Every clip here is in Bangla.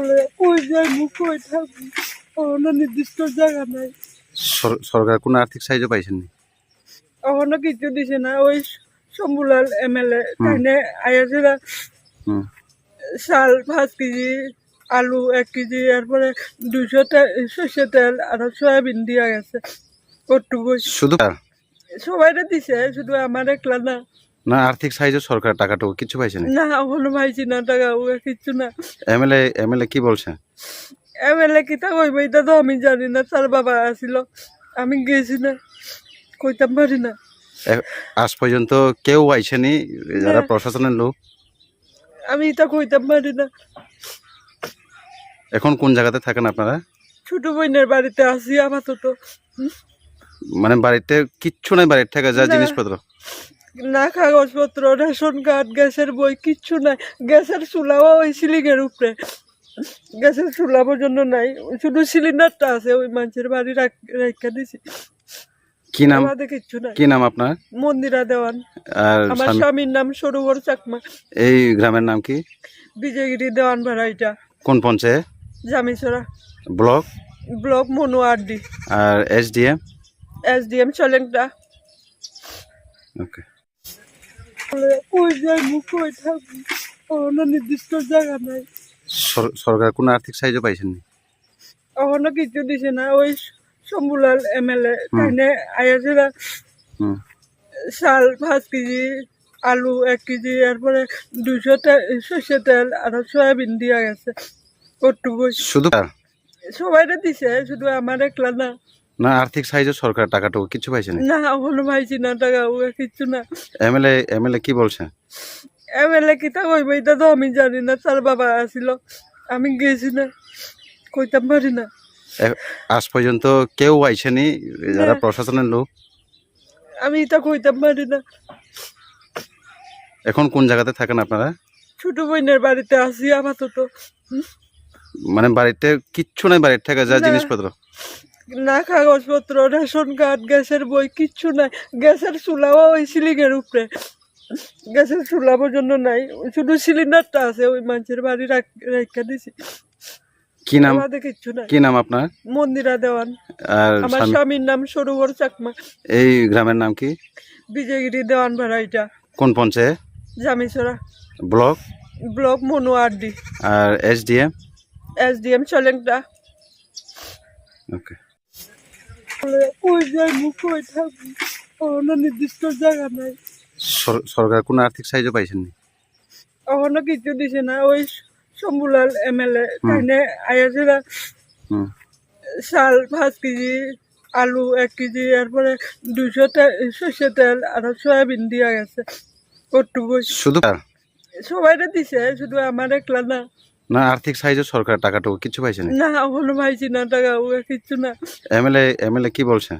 মুখ থাকব? কোনো নির্দিষ্ট জায়গা নাই। সরকার কোনো আর্থিক সাহায্য এখনও কিছু দিছে না। ওই শম্ভুলাল এমএলএ তাইনে আয়াছিলা হুম। চাল পাঁচ কেজি আলু এক কেজি এরপরে দুশো সর্ষে তেল আর সয়াবিন দিয়া গেছে। কটুকু শুধু সবাইরে দিছে শুধু আমার একলা না। না আর্থিক সাহায্য সরকার টাকাটুকু কিছু পাইছে না এখনও পাইছি না টাকা ওকে কিচ্ছু না। এমএলএ এমএলএ কি বলছে? এমএলএ কিতা কইব এটা তো আমি জানি না তার বাবা আসিল আমি গেছি না কইতাম পারি না। আজ পর্যন্ত কেউ আইসেনি যারা প্রশাসনের লোক? আমি এটা কইতাম পারি না। এখন কোন জায়গাতে থাকেন আপনারা? ছোট বোনের বাড়িতে আসি আপাতত। মানে বাড়িতে কিচ্ছু নাই বাড়ির থেকে যা না। জিনিসপত্র? না কাগজপত্র রেশন কার্ড গ্যাসের বই কিচ্ছু নাই। গ্যাসের চুলাও ওই সিলিংয়ের উপরে। গ্যাসের চুলা পর্যন্ত নাই। শুধু সিলিন্ডারটা আছে ওই মানুষের বাড়ি রাখ- দিছি। কি নাম? কি নাম আপনার? মন্দিরা দেওয়ান। আর আমার স্বামী- স্বামীর নাম সরোবর চাকমা। এই গ্রামের নাম কি? বিজয়গিরি দেওয়ান ভাড়া এটা। কোন পঞ্চায়েত? জামিছড়া ব্লক? ব্লক আর এসডিএম? ওকে। কই যাই মুখ কই থাকব কোনো নির্দিষ্ট জায়গা নাই। সর- সরকার কোনো আর্থিক সাহায্য পাইছেননি এখনও কিছু দিছে না। ওই শম্ভুলাল তাইনে আয়াছিলা হুম। চাল পাঁচ কেজি আলু এক কেজি এরপরে দুশো সর্ষে তেল আর সয়াবিন দিয়া গেছে। কটুকু শুধু সবাইরে দিছে শুধু আমার একলা না। না আর্থিক সাহায্য সরকার টাকাটুকু কিছু পাইছেন না এখনও পাইছি না টাকা ওকে কিচ্ছু না। এমএলএ এমএলএ কি বলছে? এমএলএ কিতা কইব এটা তো আমি জানি না তার বাবা আসিল আমি গেছি না কইতাম পারি না। আজ পর্যন্ত কেউ আইসেনি যারা প্রশাসনের লোক? আমি এটা কইতাম পারি না। এখন কোন জায়গাতে থাকেন আপনারা? ছোট বোনের বাড়িতে আসি আপাতত। মানে বাড়িতে কিচ্ছু নাই বাড়ির থেকে যা জিনিসপত্র? না কাগজপত্র রেশন কার্ড গ্যাসের বই কিচ্ছু নাই। গ্যাসের চুলাও ওই সিলিংয়ের উপরে। গ্যাসের চুলা পর্যন্ত নাই। শুধু সিলিন্ডারটা আছে ওই মানুষের বাড়ি রাখ- দিছি। কি নাম? কি নাম আপনার? মন্দিরা দেওয়ান। আর আমার স্বামী- স্বামীর নাম সরোবর চাকমা। এই গ্রামের নাম কি? বিজয়গিরি দেওয়ান ভাড়া এটা। কোন পঞ্চায়েত? জামিছড়া ব্লক? ব্লক মনো আরডি। আর এসডিএম? ওকে। কই যাই মুখ কই থাকব কোনো নির্দিষ্ট জায়গা নাই সর- সরকার কোনো আর্থিক সাহায্য পাইছেননি এখনও কিছু দিছে না। ওই শম্ভুলাল এমএলএ তাইনে আয়াছিলা হুম। চাল পাঁচ কেজি আলু এক কেজি এরপরে দুশো সর্ষে তেল আর সয়াবিন দিয়া গেছে। কটুকু শুধু সবাইরে দিছে শুধু আমার একলা না। না আর্থিক সাহায্য সরকার টাকাটুকু কিছু পাইছেন না এখনও পাইছি না টাকা ওকে কিচ্ছু না। এমএলএ এমএলএ কি বলছে?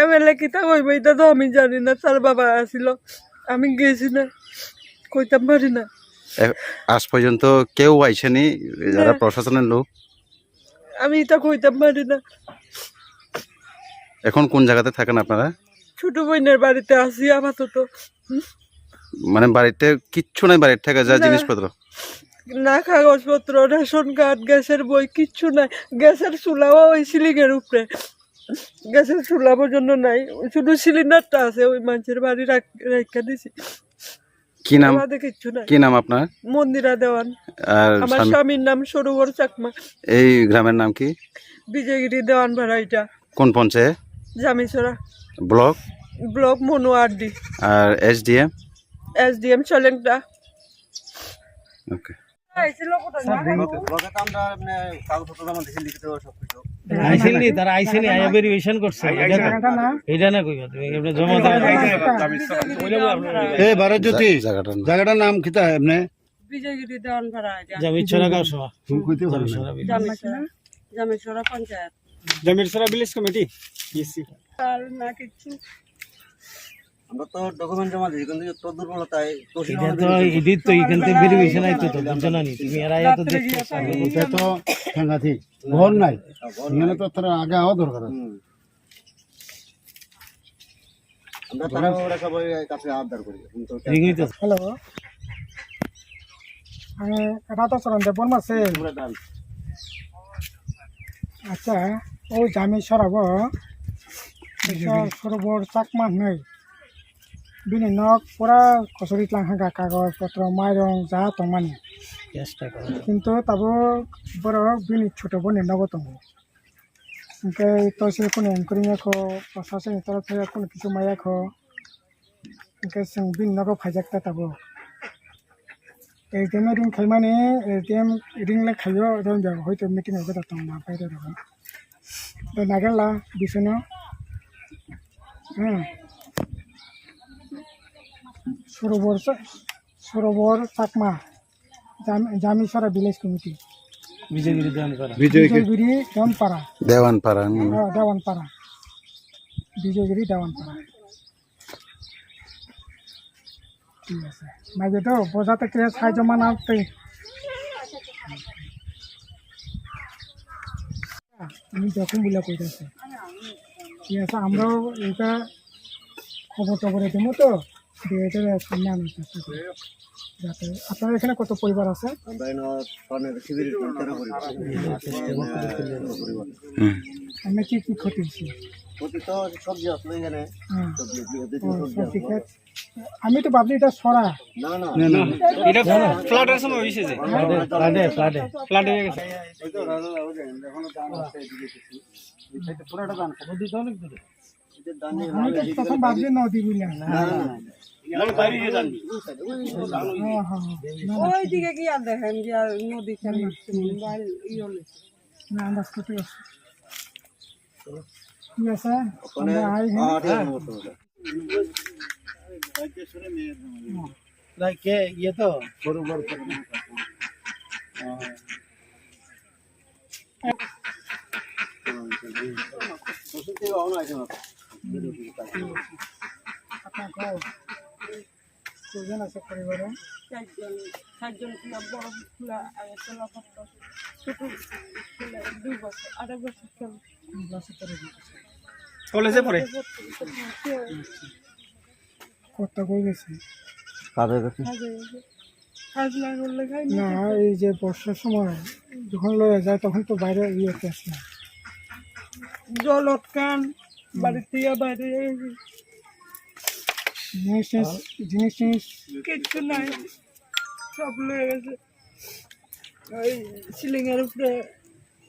এমএলএ কিতা কইব এটা তো আমি জানি না তার বাবা আসিল আমি গেছি না কইতাম পারি না। আজ পর্যন্ত কেউ আইসেনি যারা প্রশাসনের লোক? আমি এটা কইতাম পারি না। এখন কোন জায়গাতে থাকেন আপনারা? ছোট বোনের বাড়িতে আসি আপাতত। মানে বাড়িতে কিচ্ছু নাই বাড়ির থেকে যা জিনিসপত্র? না কাগজপত্র রেশন কার্ড গ্যাসের বই কিচ্ছু নাই। গ্যাসের চুলাও ওই সিলিংয়ের উপরে। গ্যাসের চুলা পর্যন্ত নাই। শুধু সিলিন্ডারটা আছে ওই মানুষের বাড়ি রাখ- দিছি। কি নাম? কি নাম আপনার? মন্দিরা দেওয়ান। আমার স্বামী- স্বামীর নাম সরোবর চাকমা। এই গ্রামের নাম কি? বিজয়গিরি দেওয়ান ভাড়া এটা। কোন পঞ্চায়েত জামিছড়া। ব্লক? ব্লক মনো আরডি। আর এসডিএম? ওকে। জায়গাটার নাম। কিতা এমনে? Jamichhara panchayat. Jamichhara village committee EC না কিছু। আমরা তো ডকুমেন্ট জমা দিই কিন্তু তো দুর্বলতায় এটা তো এডিট তো এখান থেকে ভেরিফিকেশন আইতো তো বুঝছ না তুমি আর আয়া তো দেখছ এটা তো সাংঘাতিক। ঘর নাই। এখানে তো তোর আগে হওয়া দরকার আছে। আমরা তারা ওরা সবাই কাছে আবদার করি। কিন্তু এগুলি তো হ্যালো। আমি রাধাচরণ দেবন মাসে আচ্ছা ও জামি সরাব। সরবর চাকমা নাই। বিনি নক পুরা কচুরি লাংখা কাগজ পত্র মাইরং যা তমানি কিন্তু তাবো বড় বিনি ছোটবো নির্ণগ তঙ্গ ওমকাই তসে কোনো এঙ্করিং এখো প্রশাসনের তরফ থেকে কোনো কিছু মায়া খো ওমকাই जों বিনি নক ফাইজাকতা তাবো। এটিএম এ রিং খাইমানে এটিএম রিং লে খাইও এরকম যাব হয়তো মিটিং হবে তা তোমার বাইরে রকম তো নাগেলা বিছুনো। হ্যাঁ সরোবর সরোবর চাকমা জামিসরা ভিলেজ কমিটি। বিজয়গিরি দমপাড়া দেওয়ানপাড়া। হ্যাঁ দেওয়ানপাড়া। বিজয়গিরি দেওয়ানপাড়া। ঠিক আছে। মাঝে তো বোঝা থেকে সাহায্য মানাতে আমি যখন বলে কইতেছি। ঠিক আছে আমরাও এটা খবর টবর দেবো তো। দিয়ে এটা যাতে আপনার এখানে কত পরিবার আছে। আমি কি কি ক্ষতি হয়েছে? হ্যাঁ। আমি তো ভাবছি এটা সরা না না। এটা ফ্লাডের সময় হয়েছে যে। ফ্লাডে ফ্লাডে ফ্লাডে হয়ে গেছে। ওই তো রাজা রাজা এখনও দান আছে এদিকে কিছু। এই সাইডে পুরোটা দান করে। অনেক দূরে। তখন ভাবছি নদী বুঝলাম না, না, না। ওই দিকে কি আর দেখেন যে আর নদী খালি ইয়ে না আন্দাজ করতে পারছি ঠিক আছে ওখানে আমরা আই হ্যাঁ? হ্যাঁ, ইয়ে তো? আছে না। আপনাকে কজন আছে পরিবারে চারজন চারজন খোলা বড় খোলা আগে খোলা করতো ছোট খোলা দুই বছর আড়াই বছর চল কলেজে পড়ে কত কই গেছে কাদের কাছে? কাজ না করলে না এই যে বর্ষার সময় যখন লয়ে যায় তখন তো বাইরে ইয়েতে আসে না জল অটকান বাড়ির থেকে বাইরে জিনিস টিনিস জিনিস কিচ্ছু নাই। সব লয়ে গেছে। ওই সিলিং উপরে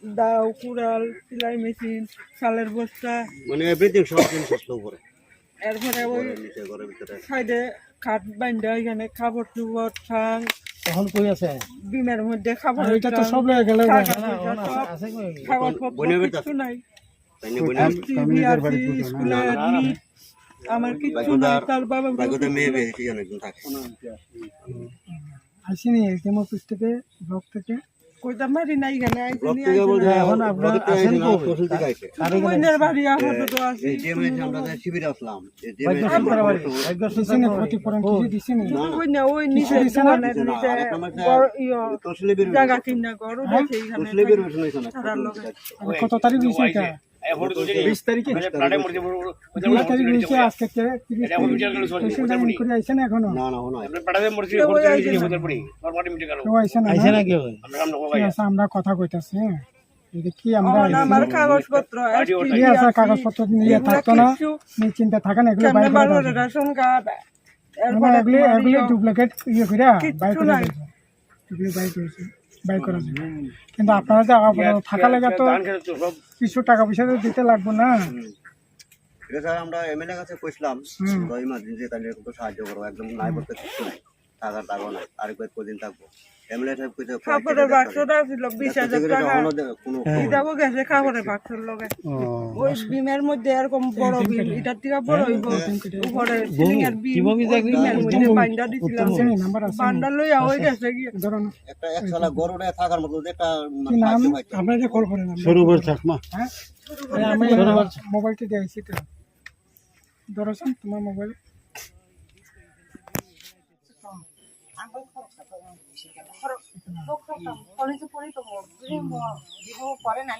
দাও কুড়াল সেলাই মেশিন চালের বস্তা। মানে এভরিথিং সব জিনিস উপরে। এরপরে ওই নিচে ঘরের ভিতরে। সাইডে খাট বাইন্দা এখানে খাবার টুবর ঠাং তখন কই আছে? ডিমের মধ্যে খাবার আর এটা তো সব লয়ে গেলে খাবার নাই। আমার নাই তার বাবা আসেনি অফিস থেকে ব্লক থেকে। মারি নাই এখানে এখন আপনারা আছেন আছে যে আমরা শিবিরে আসলাম যে বাড়ি। ওই না। ওই নিচে নিচে বড় ইয়ে জায়গা কিনা এখানে কত তারিখ এটা? আমরা কথা কইতাছি হ্যাঁ। কি আমরা কাগজপত্র কাগজপত্র নিয়ে থাকতো না নিশ্চিন্তে থাকেন এগুলো কেমনে বাইরে রেশন কার্ড? এরপরে এগুলি এগুলি ডুপ্লিকেট ইয়ে করে বাই করে বাই করা যায় কিন্তু আপনারা যে আপাতত থাকা লেগে তো কিছু টাকা পয়সা তো দিতে লাগবে না। আছে আমরা এমএলএ কাছে কইছিলাম ইমার্জেন্সি তাহলে একটু সাহায্য করব একদম নাই বলতে কিছু নাই। টাকার টাকাও নাই আরেকবার কদিন থাকব। এমএলএ সাহেব কইতে কাপড়ের ছিল বিশ হাজার টাকা। এটাও গেছে কাপড়ের বাক্সের লগে। ওই বিমের মধ্যে এরকম বড় বিম এটার থেকে বড় হইব। উপরে সিলিং এর বিম কীভাবে ওই দেখলি? বিমের মধ্যে বাইন্ডা দিছিলাম। সেই নাম্বার আছে। বান্ডা লইয়া গেছে গিয়ে। ধরো একটা একসালা গরুরে থাকার মতো একটা নাম? আপনারা যে কল করেন সরোবর চাকমা আমি মোবাইলটা দিয়েছি তো। ধরছেন তোমার মোবাইল কলেজে পড়ি তো বিবাহ পরে না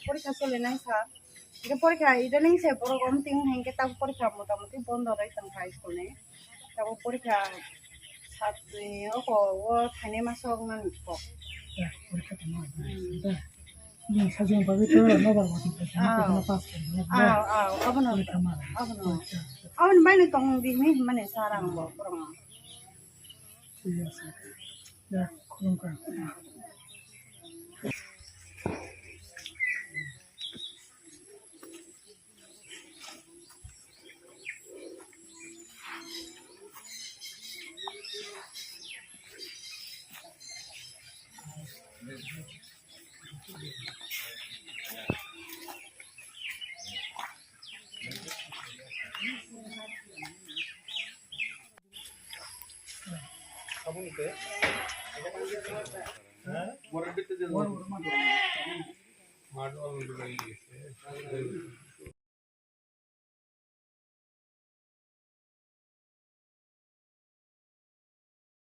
পরীক্ষা চলে নাই স্যার এটা পরীক্ষা এটা নেই। স্যার বড় কম তিন হ্যাঙ্কে তারপর পরীক্ষা মোটামুটি বন্ধ রাখতাম হাই স্কুলে তারপর পরীক্ষা সাত ও থানে মাসে অগ্নান পরীক্ষা Yes, kasi yung pagkito na ano ba kasi kasi pas ko na. Ah, ah, ako na ulit tama. Ako na. Ako na ba nito ang bimig man iya sih, ya, kurang. Yeah. ಮಾಡುವ ಒಂದು